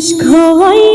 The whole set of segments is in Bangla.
বিষ খাওয়াইয়া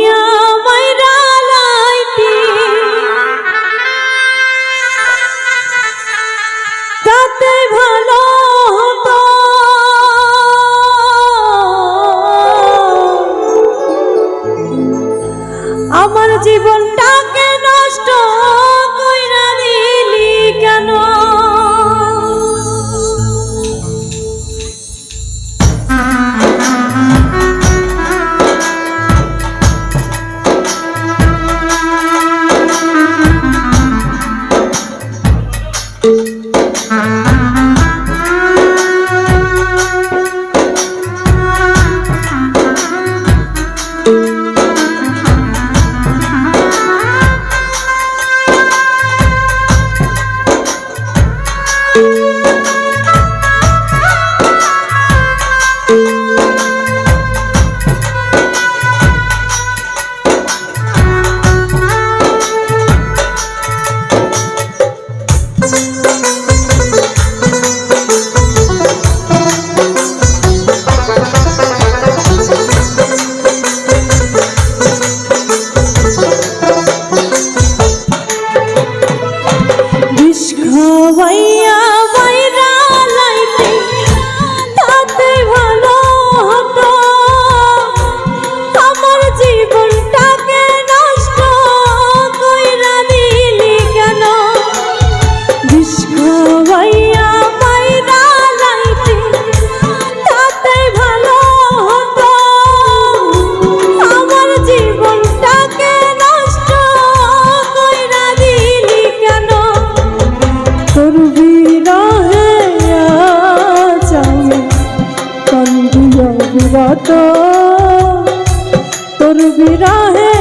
school. Oh, why बुरा तो तुर भी राह है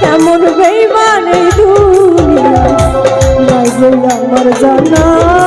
কেমন বেইমান দুনিয়া। নাই আমার জানা।